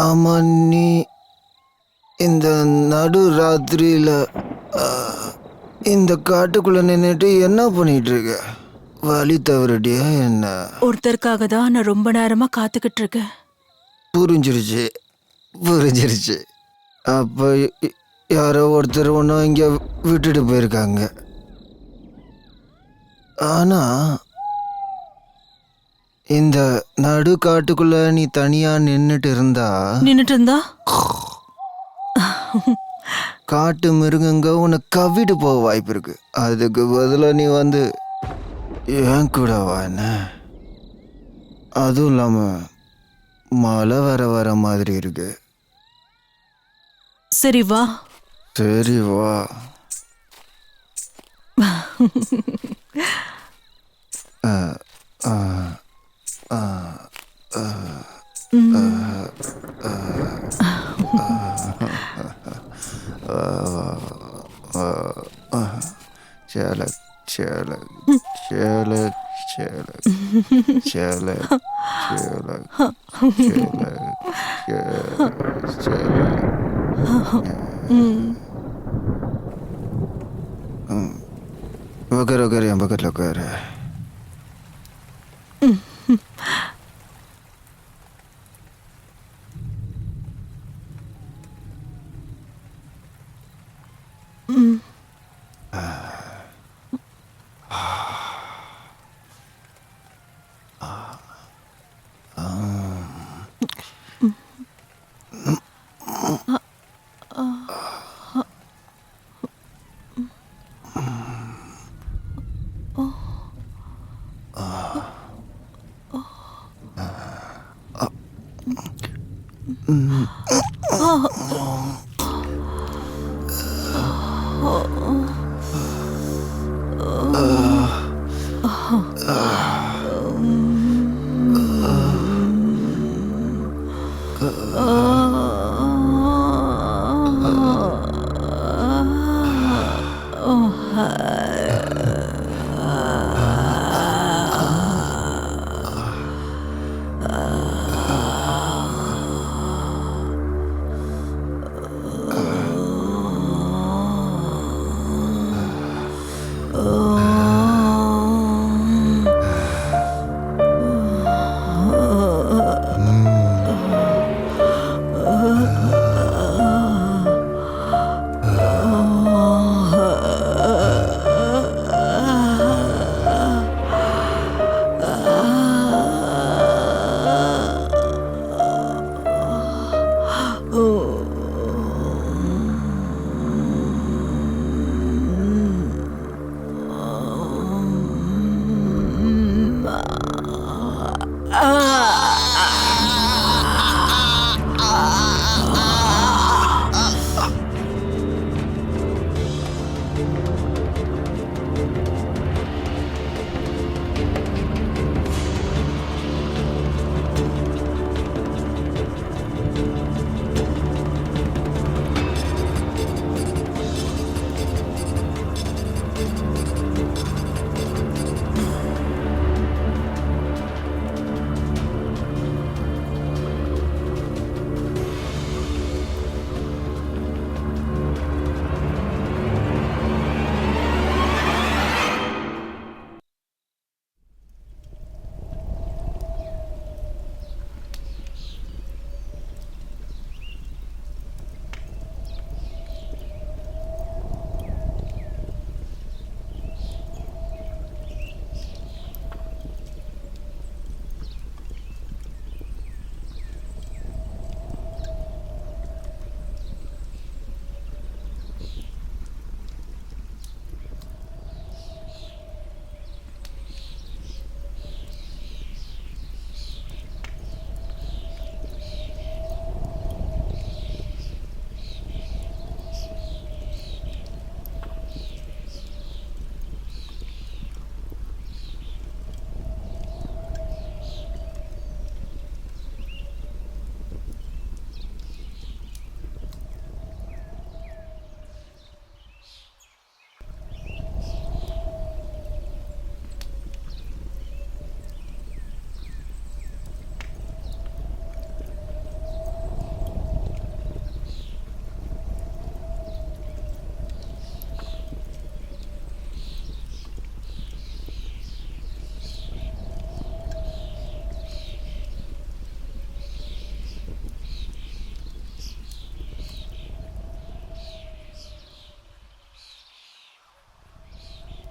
ஆமா நீ இந்த நடு ராத்திரியில இந்த காட்டுக்குள்ள நின்றுட்டு என்ன பண்ணிட்டு இருக்க வழி தவறடியா என்ன? ஒருத்தருக்காக தான் நான் ரொம்ப நேரமா காத்துக்கிட்டு இருக்கேன் புரிஞ்சிருச்சு புரிஞ்சிருச்சு. அப்போ யாரோ ஒருத்தர் ஒன்றும் இங்கே விட்டுட்டு போயிருக்காங்க. ஆனா இந்த நடு காட்டுக்குள்ள நீ தனியா நின்னுட்டு இருந்தா நின்னுட்டு இருந்தா காட்டு மிருகங்க உன்னை கவ்விட்டு போக வாய்ப்பு இருக்கு. அதுக்கு பதிலாக நீ வந்து ஏன் கூட வா என்ன? அதுவும் இல்லாம மழை வர வர மாதிரி இருக்கு. சரி வா. சரி வா. ஆ, ஆ, ചേലക് ചേലക് ചേലക് ചേലക് ചേലക് ചേലക് ചേലക് ചേലക് വഗേറെ വഗേറെ വഗേറെ വഗേറെ 음.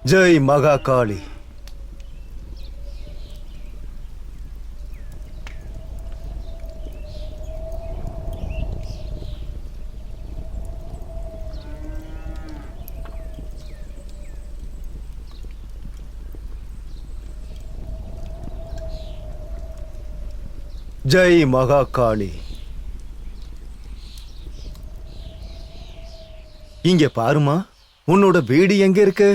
ஜெய் மகா காளி. ஜெய் மகா காளி. இங்க பாருமா உன்னோட வீடு எங்க இருக்கு?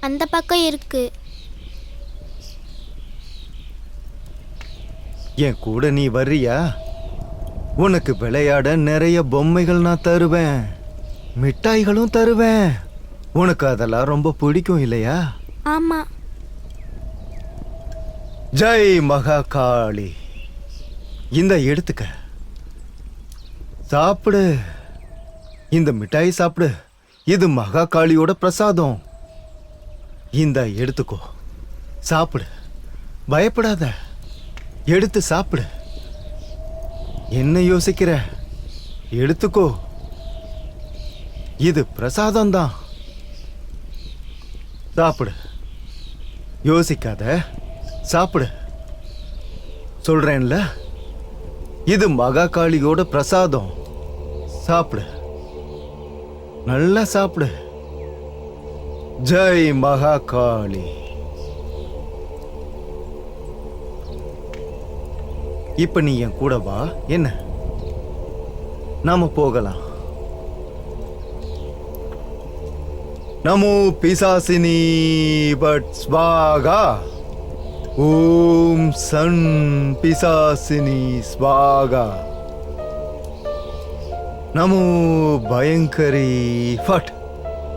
அந்த பக்கம் இருக்கு. என் கூட நீ வர்றியா? உனக்கு விளையாட நிறைய பொம்மைகள் நான் தருவேன். மிட்டாய்களும் தருவேன். உனக்கு அதெல்லாம் ரொம்ப பிடிக்கும் இல்லையா? ஆமா. ஜெய் மகா காளி இந்த எடுத்துக்க. சாப்பிடு. இந்த மிட்டாய் சாப்பிடு. இது மகா காளியோட பிரசாதம். இந்த எடுத்துக்கோ. சாப்பிடு. பயப்படாத. எடுத்து சாப்பிடு. என்ன யோசிக்கிற? எடுத்துக்கோ. இது பிரசாதம் தான் சாப்பிடு. யோசிக்காத. சாப்பிடு. சொல்றேன்ல? இது மகாகாளியோட பிரசாதம். சாப்பிடு. நல்லா சாப்பிடு. ஜெய் மகாகாளி. இப்ப நீ என் கூட வா என்ன? நாம போகலாம். நமோ பிசாசினி but ஸ்வாகா. Om Sun பிசாசினி ஸ்வாகா. Namo பயங்கரி ஃபட்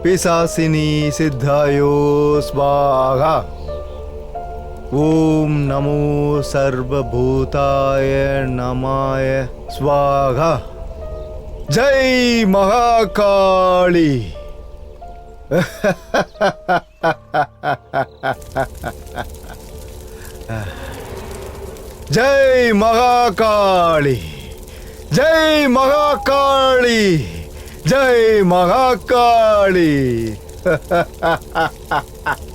பிசாசினி சித்தாயோ ஸ்வாகா Om Namo சர்வபூதாய நமாய ஸ்வாகா Jai Mahakali Jai Mahakali Jai Mahakali Jai Mahakali.